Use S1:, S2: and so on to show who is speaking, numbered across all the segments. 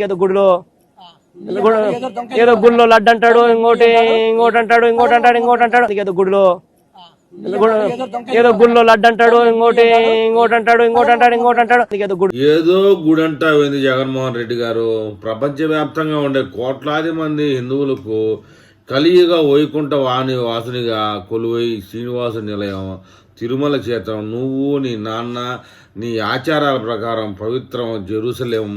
S1: ఏదో గుడిలో గుడి- ఏదో గుడిలో లడ్డు అంటాడు ఇంకోటి ఇంకోటి అంటాడు ఇంకోటి అంటాడు ఇంకోటి అంటాడు ఏదో గుడిలో గుడి- ఏదో గుడిలో లడ్డు అంటాడు ఇంకోటి ఇంకోటి అంటాడు ఇంకోటి అంటాడు ఇంకోటి అంటాడు ఏదో గుడి.
S2: ఏదో పోయింది జగన్మోహన్ రెడ్డి గారు. ప్రపంచవ్యాప్తంగా ఉండే కోట్లాది మంది హిందువులకు కలియుగ వైకుంఠ వాణి వాసునిగా కొలువై శ్రీనివాస నిలయం తిరుమల క్షేత్రం. నువ్వు నీ నాన్న నీ ఆచారాల ప్రకారం పవిత్రం జెరూసలేం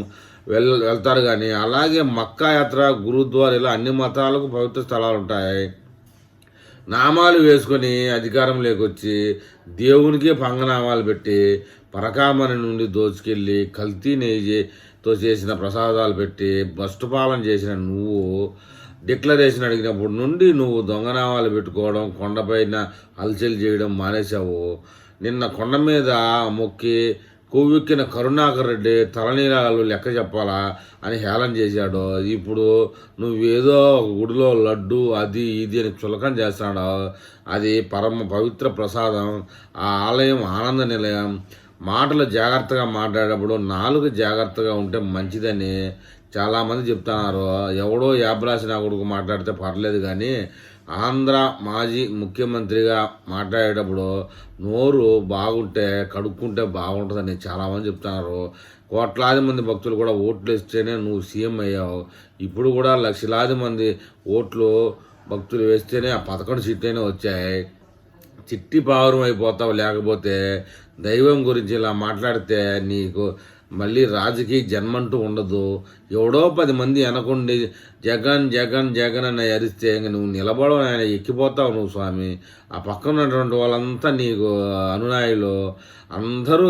S2: వెళ్ వెళ్తారు కానీ అలాగే మక్కా యాత్ర గురుద్వార ఇలా అన్ని మతాలకు పవిత్ర స్థలాలు ఉంటాయి నామాలు వేసుకొని అధికారం లేకొచ్చి దేవునికి పంగనామాలు పెట్టి పరకామణి నుండి దోచుకెళ్ళి కల్తీ నెయ్యితో చేసిన ప్రసాదాలు పెట్టి భ్రష్టుపాలన చేసిన నువ్వు డిక్లరేషన్ అడిగినప్పుడు నుండి నువ్వు దొంగనామాలు పెట్టుకోవడం కొండపైన హల్చల్ చేయడం మానేశావు. నిన్న కొండ మీద మొక్కి కొవ్వెక్కిన కరుణాకర్ రెడ్డి తలనీలాలు లెక్క చెప్పాలా అని హేళన చేశాడు. ఇప్పుడు నువ్వేదో ఒక గుడిలో లడ్డు అది ఇది అని చులకం చేస్తాడు అది పరమ పవిత్ర ప్రసాదం. ఆ ఆలయం ఆనంద నిలయం. మాటలు జాగ్రత్తగా మాట్లాడేటప్పుడు నాలుగు జాగ్రత్తగా ఉంటే మంచిదని చాలామంది చెప్తున్నారు ఎవడో యాబ్రాసి నా కొడుకు మాట్లాడితే పర్లేదు కానీ ఆంధ్ర మాజీ ముఖ్యమంత్రిగా మాట్లాడేటప్పుడు నోరు బాగుంటే కడుక్కుంటే బాగుంటుందని చాలామంది చెప్తున్నారు. కోట్లాది మంది భక్తులు కూడా ఓట్లు ఇస్తేనే నువ్వు సీఎం అయ్యావు. ఇప్పుడు కూడా లక్షలాది మంది ఓట్లు భక్తులు వేస్తేనే ఆ పదకొండు సీట్లైనా వచ్చాయి. చిట్టి పావురం అయిపోతావు లేకపోతే దైవం గురించి ఇలా మాట్లాడితే నీకు మళ్ళీ రాజకీయ జన్మంటూ ఉండదు. ఎవడో పది మంది వెనకుండి జగన్ జగన్ జగన్ అని అరిస్తే ఇంక నువ్వు నిలబడవు ఆయన ఎక్కిపోతావు నువ్వు స్వామి. ఆ పక్కన ఉన్నటువంటి వాళ్ళంతా నీకు అనునాయులు. అందరూ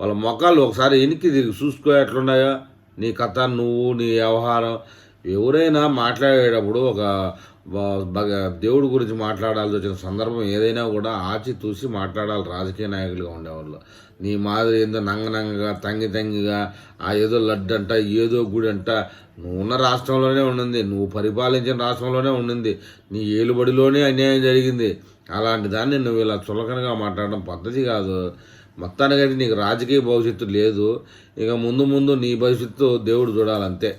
S2: వాళ్ళ మొఖాలు ఒకసారి వెనక్కి తిరిగి చూసుకో ఎట్లున్నాయో. నీ కథ నువ్వు నీ వ్యవహారం. ఎవరైనా మాట్లాడేటప్పుడు ఒక దేవుడి గురించి మాట్లాడాల్సి వచ్చిన సందర్భం ఏదైనా కూడా ఆచి తూసి మాట్లాడాలి రాజకీయ నాయకులుగా ఉండేవాళ్ళు. నీ మాదిరి ఏందో నంగనంగగా తంగి తంగిగా ఆ ఏదో లడ్డు అంట ఏదో గుడి అంట నువ్వు ఉన్న రాష్ట్రంలోనే ఉండింది నువ్వు పరిపాలించిన రాష్ట్రంలోనే ఉండింది నీ ఏలుబడిలోనే అన్యాయం జరిగింది. అలాంటి దాన్ని నువ్వు ఇలా చులకనగా మాట్లాడడం పద్ధతి కాదు. మొత్తానికైతే నీకు రాజకీయ భవిష్యత్తు లేదు. ఇక ముందు ముందు నీ భవిష్యత్తు దేవుడు చూడాలంతే.